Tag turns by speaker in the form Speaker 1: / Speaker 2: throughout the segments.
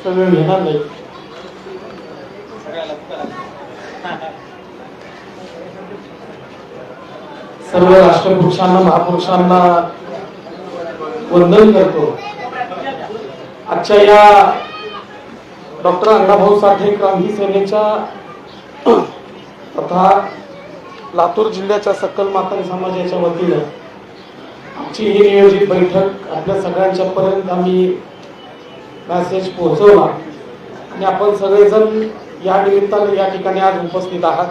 Speaker 1: जास्त वेळ घेणार नाही. सर्व राष्ट्रपुरुषांना महापुरुषांना वंदन करतो. आजच्या या डॉक्टर अण्णाभाऊ साठे क्रांती सेनेच्या तथा लातूर जिल्ह्याच्या सकल मातंग समाजाच्या वतीनं आमची ही नियोजित बैठक आपल्या सगळ्यांच्या पर्यंत आम्ही मॅसेज पोहोचवला. आणि आपण सगळेजण या निमित्ताने या ठिकाणी आज उपस्थित आहात.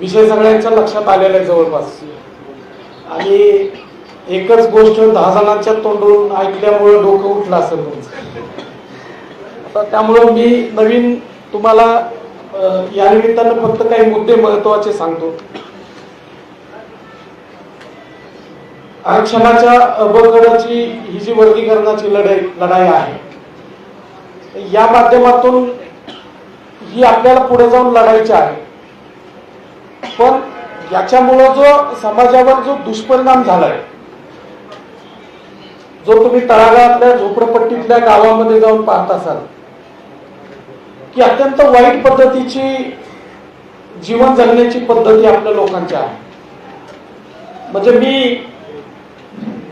Speaker 1: विषय सगळ्यांच्या लक्षात आलेला आहे जवळपास. आणि एकच गोष्ट दहा जणांच्या तोंडून ऐकल्यामुळं डोकं उठलं असेल तुमचं. आता त्यामुळं मी नवीन तुम्हाला या निमित्तानं फक्त काही मुद्दे महत्त्वाचे सांगतो. आरक्षणाच्या अबकडाची ही जी वर्गीकरणाची लढाई लढाई आहे या माध्यमातून ही आपल्याला पुढे जाऊन लढायची आहे. पण याच्यामुळं जो समाजावर जो दुष्परिणाम झालाय जो तुम्ही तळागाळातल्या झोपडपट्टीतल्या गावामध्ये जाऊन पाहत असाल की अत्यंत वाईट पद्धतीची जीवन जगण्याची पद्धती आपल्या लोकांची आहे. म्हणजे मी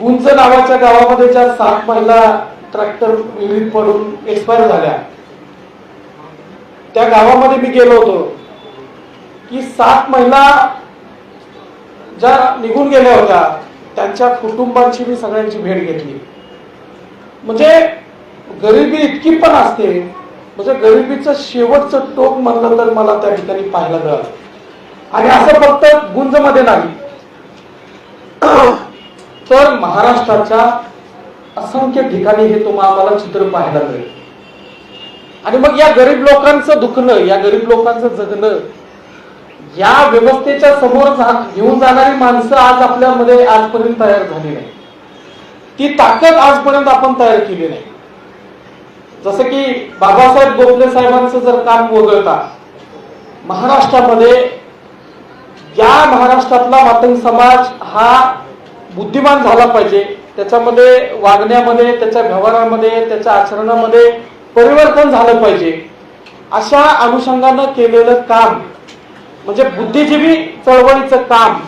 Speaker 1: गुंज नावाच्या गावामध्ये ज्या सात महिला ट्रॅक्टर विहिरीत पडून एक्सपायर झाल्या त्या गावामध्ये मी गेलो होतो. की सात महिला ज्या निघून गेल्या होत्या त्यांच्या कुटुंबांची मी सगळ्यांची भेट घेतली. म्हणजे गरिबी इतकी पण असते म्हणजे गरिबीचं शेवटचं टोक म्हणलं तर मला त्या ठिकाणी पाहायला मिळालं. आणि असं फक्त गुंजमध्ये नाही. तर महाराष्ट्राच्या असंख्य ठिकाणी हे तुम्हाला आम्हाला चित्र पाहायला मिळेल. आणि मग या गरीब लोकांचं दुखणं या गरीब लोकांचं जगणं या व्यवस्थेच्या समोर घेऊन जाणारी माणसं आज आपल्यामध्ये आजपर्यंत तयार झाली नाही. ती ताकद आजपर्यंत आपण तयार केली नाही. जसं की बाबासाहेब गोखले साहेबांचं जर काम वगळता महाराष्ट्रामध्ये या महाराष्ट्रातला मातंग समाज हा बुद्धिमान झाला पाहिजे. त्याच्यामध्ये वागण्यामध्ये त्याच्या व्यवहारामध्ये त्याच्या आचरणामध्ये परिवर्तन झालं पाहिजे. अशा अनुषंगानं केलेलं काम म्हणजे बुद्धिजीवी चळवळीचं काम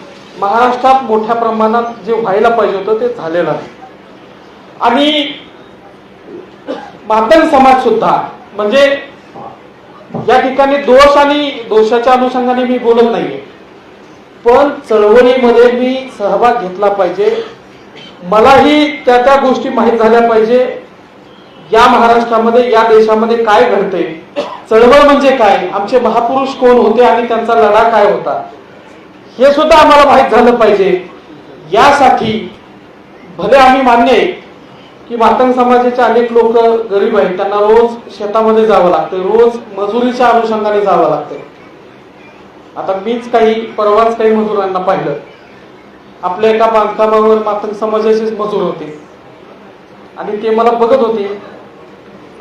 Speaker 1: महाराष्ट्रात मोठ्या प्रमाणात जे व्हायला पाहिजे होतं ते झालेलं आहे. आणि मातंग समाज सुद्धा म्हणजे या ठिकाणी दोष आणि दोषाच्या अनुषंगाने मी बोलत नाहीये. पण चळवळीमध्ये मी सहभाग घेतला पाहिजे. मलाही त्या त्या गोष्टी माहीत झाल्या पाहिजे. या महाराष्ट्रामध्ये या देशामध्ये काय घडते चळवळ म्हणजे काय? आमचे महापुरुष कोण होते आणि त्यांचा लढा काय होता? हे सुद्धा आम्हाला माहीत झालं पाहिजे. यासाठी भले आम्ही मान्य आहे की मातंग समाजाचे अनेक लोक गरीब आहेत त्यांना रोज शेतामध्ये जावं लागतं रोज मजुरीच्या अनुषंगाने जावं लागतं. आता मीच काही परवाच काही मजुरांना पाहिलं. आपल्या एका बांधकामावर मातंग समाजाचेच मजूर होते. आणि ते मला बघत होते.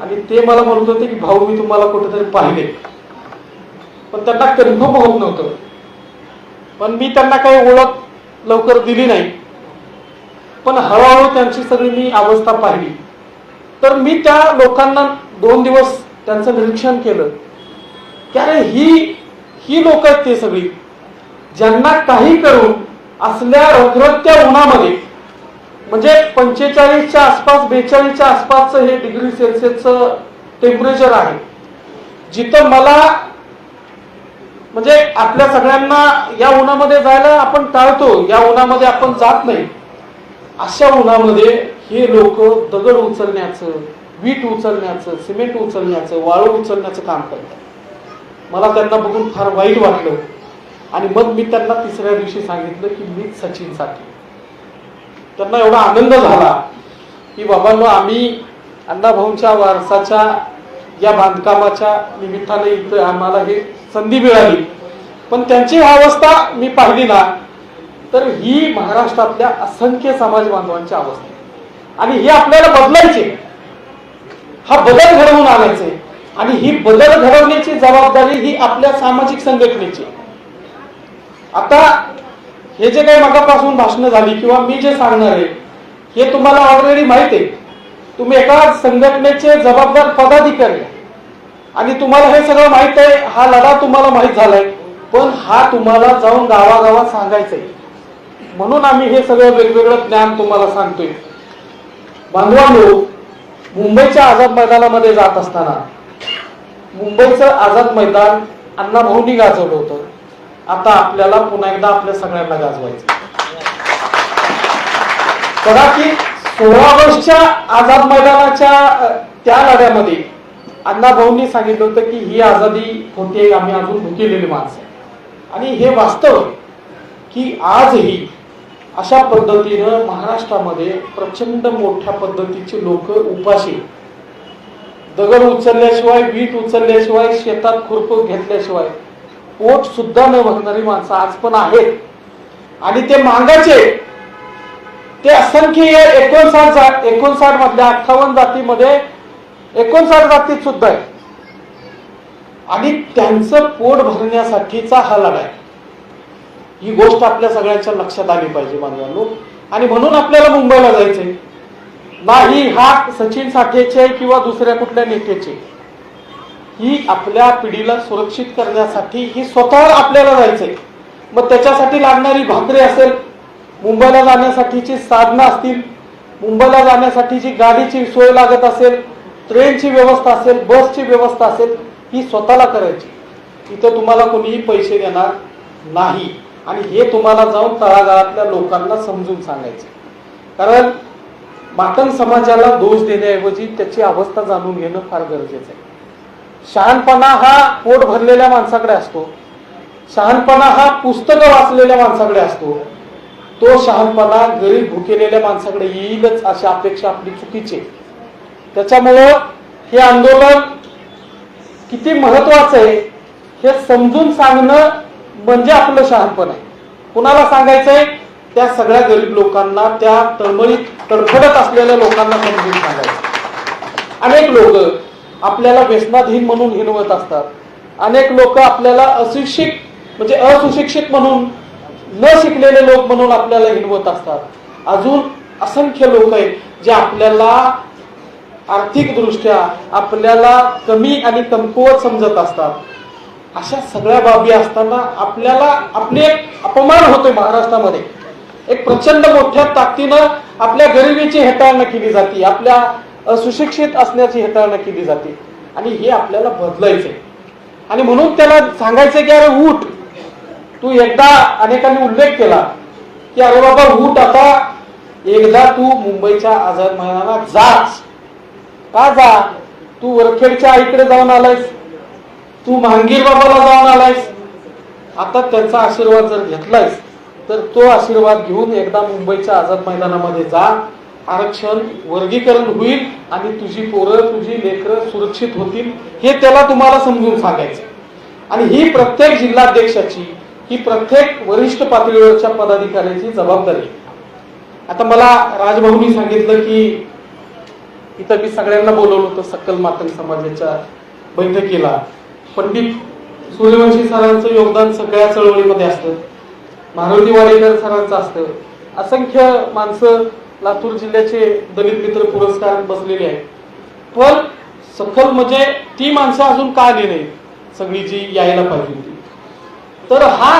Speaker 1: आणि ते मला म्हणत होते की भाऊ मी तुम्हाला कुठेतरी पाहिले. पण त्यांना कन्फर्म होत नव्हतं. पण मी त्यांना काही ओळख लवकर दिली नाही. पण हळूहळू त्यांची सगळी मी अवस्था पाहिली. तर मी त्या लोकांना दोन दिवस त्यांचं निरीक्षण केलं. की अरे ही ही लोक आहेत ते सगळी. ज्यांना काही करून असल्या रखरखत्या उन्हामध्ये म्हणजे पंचेचाळीसच्या आसपास बेचाळीसच्या आसपासचं हे डिग्री सेल्सिअसचं टेम्परेचर आहे. जिथं मला म्हणजे आपल्या सगळ्यांना या उन्हामध्ये जायला आपण टाळतो या उन्हामध्ये आपण जात नाही. अशा उन्हामध्ये हे लोक दगड उचलण्याचं वीट उचलण्याचं सिमेंट उचलण्याचं वाळू उचलण्याचं काम करतात. मला त्यांना बघून फार वाईट वाटलं. आणि मग मी त्यांना तिसऱ्या दिवशी सांगितलं की मीच सचिनसाठी. त्यांना एवढा आनंद झाला की बाबांनो आम्ही अण्णाभाऊंच्या वारसाच्या या बांधकामाच्या निमित्ताने इथं आम्हाला हे संधी मिळाली. पण त्यांची अवस्था मी पाहिली ना तर ही महाराष्ट्रातल्या असंख्य समाज बांधवांची अवस्था. आहे. आणि हे आपल्याला बदलायचे. हा बदल घडवून आणायचे. आणि ही बदल घडवण्याची जबाबदारी ही आपल्या सामाजिक संघटनेची. आहे. आता हे जे काही मगापासून भाषणं झाली किंवा मी जे सांगणार आहे हे तुम्हाला ऑलरेडी माहीत आहे. तुम्ही एका संघटनेचे जबाबदार पदाधिकारी. आणि तुम्हाला हे सगळं माहीत आहे हा लढा तुम्हाला माहीत झालाय पण हा तुम्हाला जाऊन गावागावात सांगायचंय. म्हणून आम्ही हे सगळं वेगवेगळं ज्ञान तुम्हाला सांगतोय. बांधवांनो मुंबईच्या आझाद मैदानामध्ये जात असताना मुंबईचं आझाद मैदान अण्णाभाऊनी गाजवलं होतं. आता आपल्याला पुन्हा एकदा आपल्या सगळ्यांना गाजवायचं. कदाचित की सोळा ऑगस्टच्या आझाद मैदानाच्या त्या लढ्यामध्ये अण्णा भाऊंनी सांगितलं होतं की ही आझादी होते आम्ही अजून भुकेलेली माणसं आणि हे वास्तव की आजही अशा पद्धतीनं महाराष्ट्रामध्ये प्रचंड मोठ्या पद्धतीचे लोक उपाशी दगड उचलल्याशिवाय वीट उचलल्याशिवाय शेतात खुरप घेतल्याशिवाय पोट सुद्धा न भरणारी माणसं आज पण आहेत. आणि ते मांगाचे ते असंख्य एकोणसाठ जा- एकोणसाठ मधल्या अठ्ठावन्न जातीमध्ये एकोणसाठ जातीत सुद्धा आहे आणि त्यांचं पोट भरण्यासाठीचा हा लढा आहे ही गोष्ट आपल्या सगळ्यांच्या लक्षात आली पाहिजे मानवांनो. आणि म्हणून आपल्याला मुंबईला जायचंय. नाही हा सचिन साठेचे किंवा दुसऱ्या कुठल्या नेत्याचे ही आपल्या पिढीला सुरक्षित करण्यासाठी ही स्वतः आपल्याला जायचंय. मग त्याच्यासाठी लागणारी भाकरी असेल मुंबईला जाण्यासाठीची साधनं असतील मुंबईला जाण्यासाठी जी गाडीची सोय लागत असेल ट्रेनची व्यवस्था असेल बसची व्यवस्था असेल ही स्वतःला करायची. इथं तुम्हाला कोणीही पैसे देणार नाही. आणि हे तुम्हाला जाऊन तळागाळातल्या लोकांना समजून सांगायचे कारण मातंग समाजाला दोष देण्याऐवजी त्याची अवस्था जाणून घेणं फार गरजेचं आहे. शहाणपणा हा पोट भरलेल्या माणसाकडे असतो. शहाणपणा हा पुस्तकं वाचलेल्या माणसाकडे असतो. तो शहाणपणा गरीब भुकेलेल्या माणसाकडे येईलच अशी अपेक्षा आपली चुकीची आहे. त्याच्यामुळं हे आंदोलन किती महत्वाचं आहे हे समजून सांगणं म्हणजे आपलं शहाणपण आहे. कुणाला सांगायचंय? त्या सगळ्या गरीब लोकांना त्या तळमळीत तडफडत असलेल्या लोकांना समजून सांगायचं. अनेक लोक आपल्याला व्यसनाधीन म्हणून हिनवत असतात. अनेक लोक आपल्याला अशिक्षित म्हणजे असुशिक्षित म्हणून न शिकलेले लोक म्हणून आपल्याला हिनवत असतात. अजून असंख्य लोक आहेत जे आपल्याला आर्थिक दृष्ट्या आपल्याला कमी आणि कमकुवत समजत असतात. अशा सगळ्या बाबी असताना आपल्याला आपले एक अपमान होतोय महाराष्ट्रामध्ये. एक प्रचंड मोठ्या ताकदीनं आपल्या गरिबीची हेटाळणं केली जाते आपल्या सुशिक्षित असण्याची हेटाळणं केली जाते. आणि हे आपल्याला बदलायचंय. आणि म्हणून त्याला सांगायचं की अरे उठ तू एकदा अनेकांनी उल्लेख केला की अरे बाबा उठ आता. एकदा तू मुंबईच्या आझाद मैदानात जाच का जा? तू वरखेडच्या आईकडे जाऊन आलायस. तू महांगीर बाबाला जाऊन आलायस. आता त्यांचा आशीर्वाद जर घेतलायस तर तो आशीर्वाद घेऊन एकदा मुंबईच्या आझाद मैदानामध्ये जा. आरक्षण वर्गीकरण होईल आणि तुझी पोरं तुझी लेकरं सुरक्षित होतील हे त्याला तुम्हाला समजून सांगायचं. आणि ही प्रत्येक जिल्हाध्यक्षाची ही प्रत्येक वरिष्ठ पातळीवरच्या पदाधिकाऱ्याची जबाबदारी आता मला राजभाऊनी सांगितलं की इथं मी सगळ्यांना बोलवलं होतं सकल मातंग समाजाच्या बैठकीला. पंडित सूर्यवंशी सरांचं योगदान सगळ्या चळवळीमध्ये असतं. मारुती वाडेकर सरांचं असतं. असंख्य माणसं लातूर जिल्ह्याचे दलित मित्र पुरस्कार बसलेले आहेत. पण सखल म्हणजे ती माणसं अजून का आली नाही सगळी जी यायला पाहिजे होती. तर हा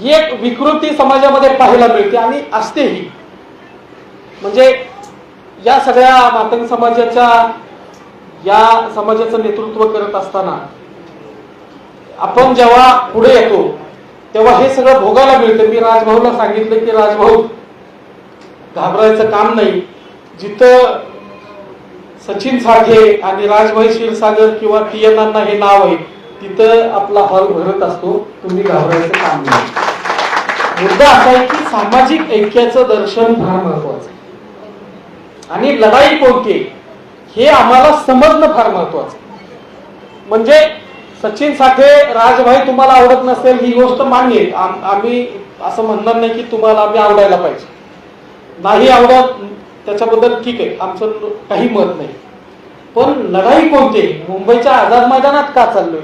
Speaker 1: ही एक विकृती समाजामध्ये पाहायला मिळते आणि असतेही. म्हणजे या सगळ्या मातंग समाजाच्या या समाजाचं नेतृत्व करत असताना आपण जेव्हा पुढे येतो तेव्हा हे सगळं भोगायला मिळतं. मी राजभाऊला सांगितलं की राजभाऊ घाबरायचं काम नाही. जिथं सचिन साठे आणि राजभाई क्षीरसागर किंवा टी एन अण्णा हे नाव आहे तिथं आपला हॉल भरत असतो. तुम्ही घाबरायचं काम नाही. मुद्दा असा आहे की सामाजिक ऐक्याचं दर्शन फार महत्वाचं आहे. आणि लढाई कोणती हे आम्हाला समजणं फार महत्वाचं म्हणजे सचिन साठे राजभाई तुम्हाला आवडत नसेल ही गोष्ट मान्य आम- आम्ही असं म्हणणार नाही की तुम्हाला आम्ही आवडायला पाहिजे. नाही आवडत त्याच्याबद्दल ठीक आहे. आमचं काही मत नाही. पण लढाई कोणते मुंबईच्या आझाद मैदानात का चाललोय?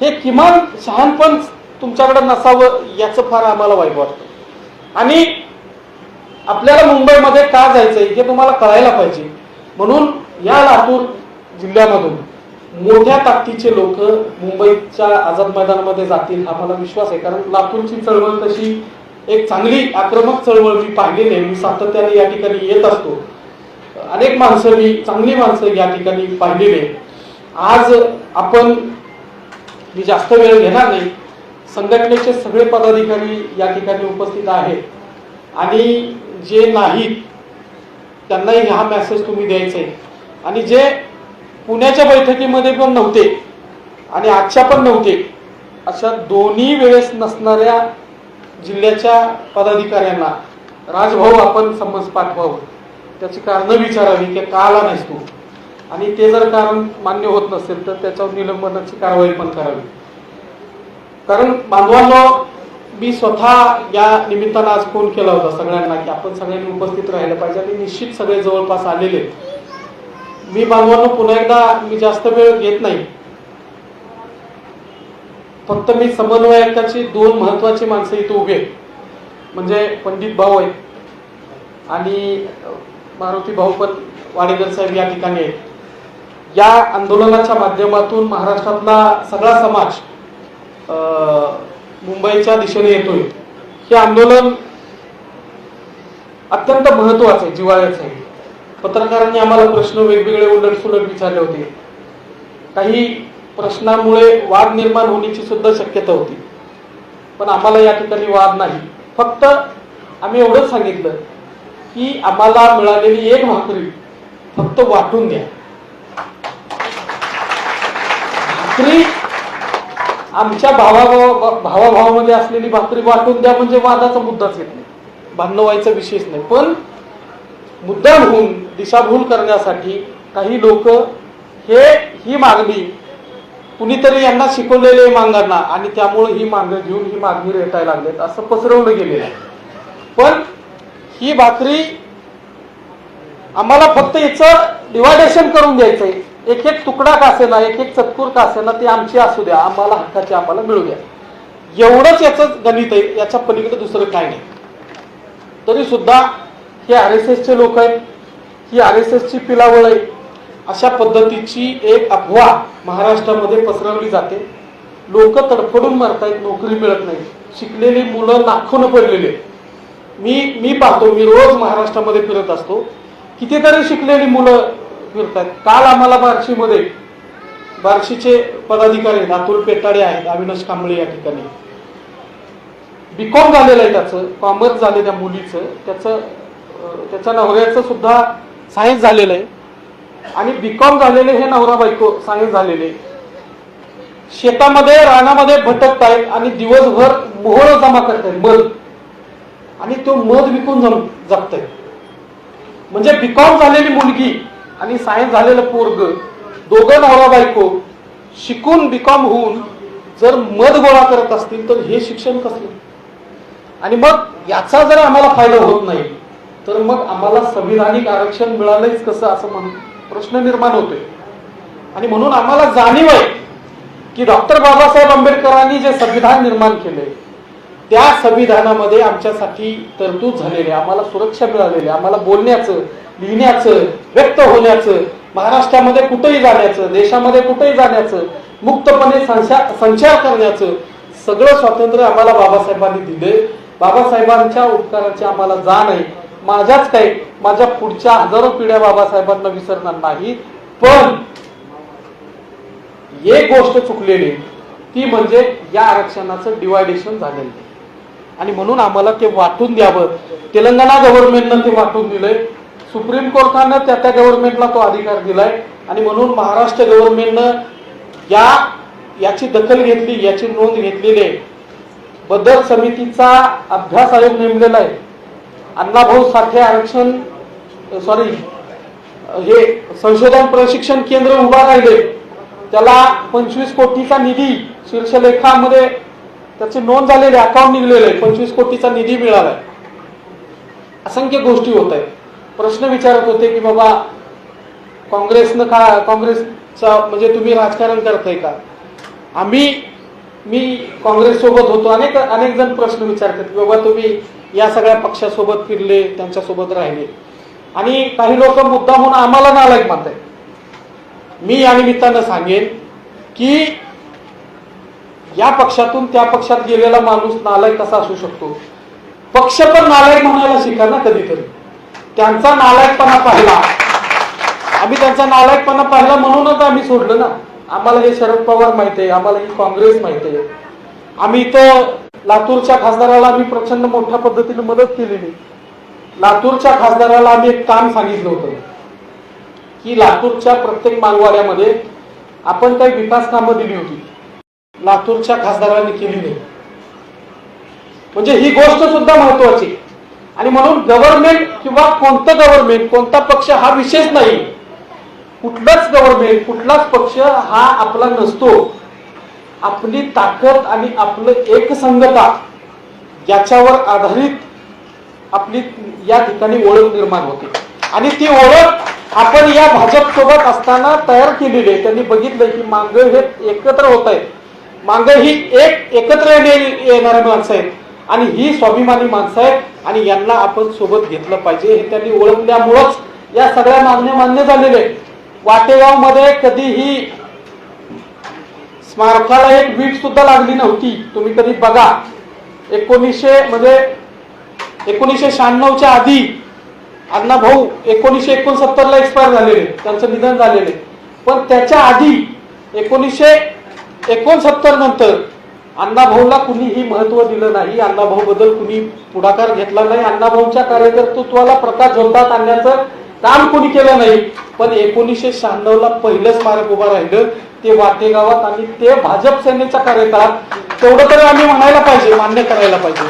Speaker 1: हे किमान शहाणपण तुमच्याकडे नसावं याचं फार आम्हाला वाईट वाटतं. आणि आपल्याला मुंबईमध्ये का जायचंय हे तुम्हाला कळायला पाहिजे. म्हणून या लातूर जिल्ह्यामधून मोठ्या ताकदीचे लोक मुंबईच्या आझाद मैदानामध्ये जातील हा मला विश्वास आहे. कारण लातूरची चळवळ तशी एक चांगली आक्रमक चळवळ मी पाहिलेली आहे मी सातत्याने या ठिकाणी येत असतो. अनेक माणसं मी चांगली माणसं या ठिकाणी पाहिलेली आहे आज आपण मी जास्त वेळ घेणार नाही. संघटनेचे सगळे पदाधिकारी या ठिकाणी उपस्थित आहेत. आणि जे नाहीत त्यांनाही हा मेसेज तुम्ही द्यायचा आहे. आणि जे पुण्याच्या बैठकीमध्ये पण नव्हते आणि आजच्या पण नव्हते. अशा दोन्ही वेळेस नसणाऱ्या जिल्ह्याच्या पदाधिकाऱ्यांना राजभाऊ आपण समज पाठवावं. त्याची कारणं विचारावी की का आला नाहीस तू. आणि ते जर कारण मान्य होत नसेल तर त्याच्यावर निलंबनाची कारवाई पण करावी. कारण बांधवांनो मी स्वतः या निमित्तानं आज फोन केला होता सगळ्यांना की आपण सगळ्यांनी उपस्थित राहिलं पाहिजे आणि निश्चित सगळे जवळपास आलेले आहेत. मी बांधवांना पुन्हा एकदा मी जास्त वेळ घेत नाही. फक्त मी समन्वयकाची दोन महत्वाची माणसं इथे उभे आहेत. म्हणजे पंडित भाऊ आहेत आणि मारुती भाऊ पण वाडेकर साहेब या ठिकाणी आहेत. या आंदोलनाच्या माध्यमातून महाराष्ट्रातला सगळा समाज मुंबईच्या दिशेने येतोय. हे आंदोलन अत्यंत महत्वाचं आहे जिव्हाळ्याचं आहे. पत्रकारांनी आम्हाला प्रश्न वेगवेगळे उलट सुलट विचारले होते. काही प्रश्नामुळे वाद निर्माण होण्याची सुद्धा शक्यता होती. पण आम्हाला या ठिकाणी वाद नाही. फक्त आम्ही एवढंच सांगितलं की आम्हाला मिळालेली एक भाकरी फक्त वाटून द्या. भाकरी आमच्या भावा भावाभावामध्ये असलेली भाकरी वाटून द्या म्हणजे वादाचा मुद्दाच येत नाही. भांडण व्हायचा विषयच नाही. पण मुद्दाम होऊन दिशाभूल करण्यासाठी काही लोक हे ही मागणी कुणीतरी यांना शिकवलेले मांगांना आणि त्यामुळे ही मागणी घेऊन ही मागणी रेटायला लागलेत असं पसरवलं गेलेलं आहे. पण ही भाकरी आम्हाला फक्त याचं डिवायडेशन करून द्यायचंय. एक एक तुकडा का असेना एक एक चतकूर का असेना ते आमची असू द्या आम्हाला हक्काची आम्हाला मिळू द्या. एवढंच याचं गणित आहे याच्या पलीकडे दुसरं काय नाही. तरी सुद्धा हे आर एस एसचे लोक आहेत ही आर एस एसची पिलावळ आहे अशा पद्धतीची एक अफवा महाराष्ट्रामध्ये पसरवली जाते. लोक तडफडून मरतायत नोकरी मिळत नाही शिकलेली मुलं लाखोनं पडलेली आहेत. मी मी पाहतो मी रोज महाराष्ट्रामध्ये फिरत असतो. कितीतरी शिकलेली मुलं फिरतात काल आम्हाला बार्शीमध्ये बार्शीचे पदाधिकारी अतुल पेटाडे आहेत अविनाश कांबळे या ठिकाणी. बीकॉम झालेलं आहे त्याचं कॉमर्स झाले त्या मुलीचं. त्याचं त्याच्या नवऱ्याचं सुद्धा सायन्स झालेलं आहे. आणि बीकॉम झालेले हे नवरा बायको सायन्स झालेले शेतामध्ये रानामध्ये भटकत आहेत आणि दिवसभर मोहळ जमा करतायत मध. आणि तो मध विकून जम जगत म्हणजे बीकॉम झालेली मुलगी आणि सायन्स झालेलं पोरग दोघं नवरा बायको शिकून बीकॉम होऊन जर मध गोळा करत असतील तर हे शिक्षण कसलं? आणि मग याचा जर आम्हाला फायदा होत नाही तर मग आम्हाला संविधानिक आरक्षण मिळालंच कसं असं म्हण प्रश्न निर्माण होतोय. आणि म्हणून आम्हाला जाणीव आहे की डॉक्टर बाबासाहेब आंबेडकरांनी जे संविधान निर्माण केले त्या संविधानामध्ये आमच्यासाठी तरतूद झालेली आहे. आम्हाला सुरक्षा मिळालेली आहे. आम्हाला बोलण्याचं लिहिण्याचं व्यक्त होण्याचं महाराष्ट्रामध्ये कुठेही जाण्याचं देशामध्ये कुठेही जाण्याचं मुक्तपणे संचार संचार करण्याचं सगळं स्वातंत्र्य आम्हाला बाबासाहेबांनी दिले बाबासाहेबांच्या उपकाराची आम्हाला जाण आहे. माझ्याच काही माझ्या पुढच्या हजारो पिढ्या बाबासाहेबांना विसरणार नाही. पण एक गोष्ट चुकलेली ती म्हणजे या आरक्षणाचं डिवायडेशन झालेलं आणि म्हणून आम्हाला ते वाटून द्यावं. तेलंगणा गव्हर्नमेंटनं ते वाटून दिलंय. सुप्रीम कोर्टानं त्या त्या गव्हर्नमेंटला तो अधिकार दिलाय. आणि म्हणून महाराष्ट्र गव्हर्नमेंटनं या याची दखल घेतली याची नोंद घेतलेली आहे. बदल समितीचा अभ्यास आयोग नेमलेला आहे. अण्णाभाऊ साठे आरक्षण सॉरी हे संशोधन प्रशिक्षण केंद्र उभा राहिले. त्याला पंचवीस कोटीचा निधी शीर्षलेखामध्ये त्याची नोंद झालेली अकाउंट निघलेलं आहे पंचवीस कोटीचा निधी मिळालाय. असंख्य गोष्टी होत आहेत. प्रश्न विचारत होते की बाबा काँग्रेसनं का काँग्रेसचा म्हणजे तुम्ही राजकारण करताय का? आम्ही मी काँग्रेस सोबत होतो. अनेक अनेक जण प्रश्न विचारतात की बाबा तुम्ही या सगळ्या पक्षासोबत फिरले त्यांच्यासोबत राहिले. आणि काही लोक मुद्दा म्हणून आम्हाला नालायक मानतायत. मी या निमित्तानं सांगेन की या पक्षातून त्या पक्षात गेलेला माणूस नालायक कसा असू शकतो? पक्ष पण नालायक म्हणायला शिका ना कधीतरी. त्यांचा नालायकपणा पाहिला. आम्ही त्यांचा नालायकपणा पाहिला म्हणूनच आम्ही सोडलं ना. आम्हाला हे शरद पवार माहिती आहे आम्हाला ही काँग्रेस माहिती आहे. आम्ही इथं लातूरच्या खासदाराला आम्ही प्रचंड मोठ्या पद्धतीने मदत केलेली. लातूरच्या खासदाराला आम्ही एक काम सांगितलं होतं. की लातूरच्या प्रत्येक मागवाड्यामध्ये आपण काही विकास कामं दिली होती. लातूरच्या खासदारांनी केली नाही. म्हणजे ही गोष्ट सुद्धा महत्वाची. आणि म्हणून गव्हर्नमेंट किंवा कोणतं गव्हर्नमेंट कोणता पक्ष हा विशेष नाही. कुठलाच गव्हर्नमेंट कुठलाच पक्ष हा आपला नसतो. आपली ताकद आणि आपलं एकसंगता याच्यावर आधारित आपली या ठिकाणी ओळख निर्माण होते. आणि ती ओळख आपण या भाजप सोबत असताना तयार केलेली आहे. त्यांनी बघितलं की मांग हे एकत्र होत आहेत. मांग ही एक एकत्र येणे- येणारी माणसं आहेत. आणि ही स्वाभिमानी माणसं आहेत आणि यांना आपण सोबत घेतलं पाहिजे. हे त्यांनी ओळखल्यामुळंच या सगळ्या मागण्या मान्य झालेल्या आहेत. वाटेगावमध्ये कधीही स्मारकाला एक वीट सुद्धा लागली नव्हती. तुम्ही कधी बघा. एकोणीसशे मध्ये एकोणीसशे शहाण्णवच्या आधी अण्णा भाऊ एकोणीसशे एकोणसत्तर ला एक्सपायर झालेले. त्यांचं निधन झालेले. पण त्याच्या आधी एकोणीसशे एकोणसत्तर नंतर अण्णाभाऊला कुणीही महत्त्व दिलं नाही. अण्णाभाऊ बद्दल कुणी पुढाकार घेतला नाही. अण्णाभाऊच्या कार्यकर्तृत्वाला प्रकाश झोतात आणण्याचं काम कुणी केलं नाही. पण एकोणीसशे शहाण्णव ला पहिलं स्मारक उभं राहिलं. ते वाटेगावात आणि ते भाजप सेनेच्या कार्यकाळात तेवढं तरी आम्ही म्हणायला पाहिजे मान्य करायला पाहिजे.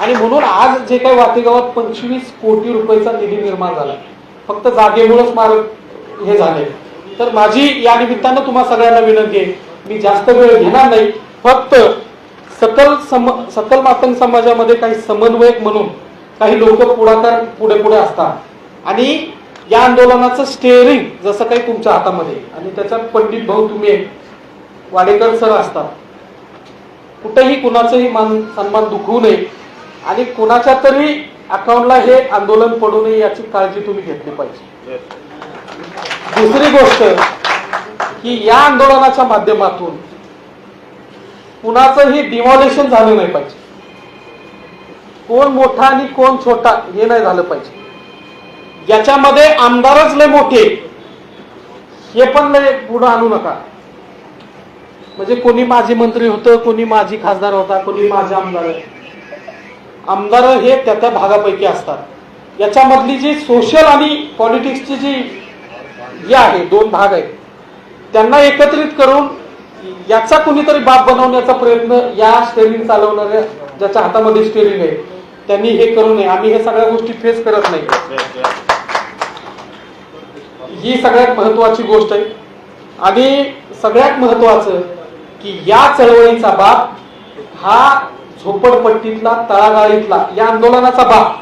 Speaker 1: आणि म्हणून आज जे काही वाटेगावात पंचवीस कोटी रुपयाचा निधी निर्माण झाला. फक्त जागेमुळे स्मारक हे झाले. तर माझी या निमित्तानं तुम्हा सगळ्यांना विनंती आहे मी जास्त वेळ घेणार नाही. फक्त सकल सम सकल मातंग समाजामध्ये काही समन्वयक म्हणून काही लोक पुढाकार पुढे पुढे असतात. आणि या आंदोलनाचं स्टेअरिंग जसं काही तुमच्या हातामध्ये आणि त्याच्यात पंडित भाऊ तुम्ही वाडेकर सर असतात. कुठेही कुणाचंही मान सन्मान दुखवू नये. आणि कुणाच्या तरी अकाउंटला हे आंदोलन पडू नये याची काळजी तुम्ही घेतली पाहिजे. दुसरी गोष्ट की या आंदोलनाच्या माध्यमातून कुणाचंही डिमॉलेशन झालं नाही पाहिजे. कोण मोठा आणि कोण छोटा हे नाही झालं पाहिजे. याच्यामध्ये आमदारच लय मोठे हे पण लय पुढं आणू नका. म्हणजे कोणी माझे मंत्री होतं कोणी माझी खासदार होता कोणी माझे आमदार. आहे. आमदार हे त्या त्या भागापैकी असतात. याच्यामधली जी सोशल आणि पॉलिटिक्सची जी हे आहे दोन भाग आहेत. त्यांना एकत्रित करून याचा कुणीतरी बाप बनवण्याचा प्रयत्न या स्टेरिंग चालवणाऱ्या ज्याच्या हातामध्ये स्टेरिंग आहे त्यांनी हे करू नये. आम्ही हे सगळ्या गोष्टी फेस करत नाही. ही सगळ्यात महत्वाची गोष्ट आहे. आणि सगळ्यात महत्वाचं की या चळवळीचा बाप हा झोपडपट्टीतला तळागाळीतला या आंदोलनाचा बाप.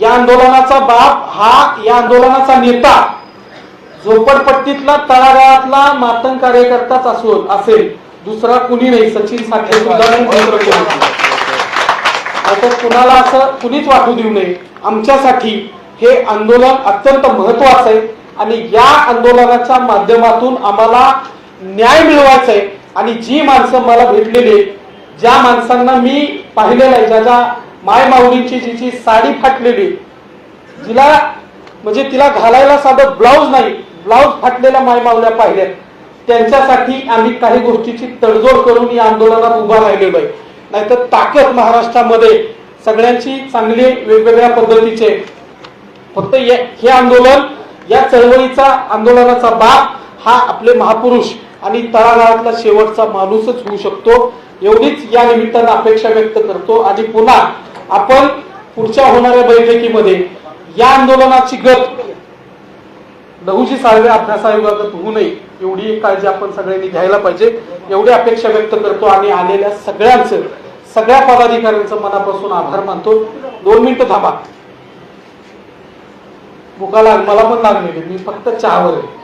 Speaker 1: या आंदोलनाचा बाप हा या आंदोलनाचा नेता. झोपडपट्टीतला तळागाळातला मातंग कार्यकर्ताच असो असेल. दुसरा कुणी नाही सचिन साठे सुद्धा नाही. नाहीतर कुणाला असं कुणीच वाटू देऊ नये. आमच्यासाठी हे आंदोलन अत्यंत महत्वाचं आहे. आणि या आंदोलनाच्या माध्यमातून आम्हाला न्याय मिळवायचा आहे. आणि जी माणसं मला भेटलेली आहेत, ज्या माणसांना मी पाहिलेलं आहे ज्याच्या माय माऊलींची जिची साडी फाटलेली जिला म्हणजे तिला घालायला साधं ब्लाऊज नाही ब्लाऊज फाटलेल्या माय माऊल्या पाहिल्यात. त्यांच्यासाठी आम्ही काही गोष्टीची तडजोड करून या आंदोलनात उभा राहिलेलो आहे. नाहीतर ताकद महाराष्ट्रामध्ये सगळ्यांची चांगली वेगवेगळ्या पद्धतीचे. फक्त हे आंदोलन या चळवळीचा आंदोलनाचा बाप हा आपले महापुरुष आणि तळागाळातला शेवटचा माणूसच होऊ शकतो. एवढीच या निमित्तानं अपेक्षा व्यक्त करतो. आणि पुन्हा आपण पुढच्या होणाऱ्या बैठकीमध्ये या आंदोलनाची गत लहुजी साळवे अभ्यासा आयोगागत होऊ नये. एवढी काळजी आपण सगळ्यांनी घ्यायला पाहिजे. एवढी अपेक्षा व्यक्त करतो आणि आलेल्या सगळ्यांचं सगळ्या पदाधिकाऱ्यांचं मनापासून आभार मानतो. दोन मिनिटं थांबा. भुका लाग मला पण लागलेली. मी फक्त चहावर आहे.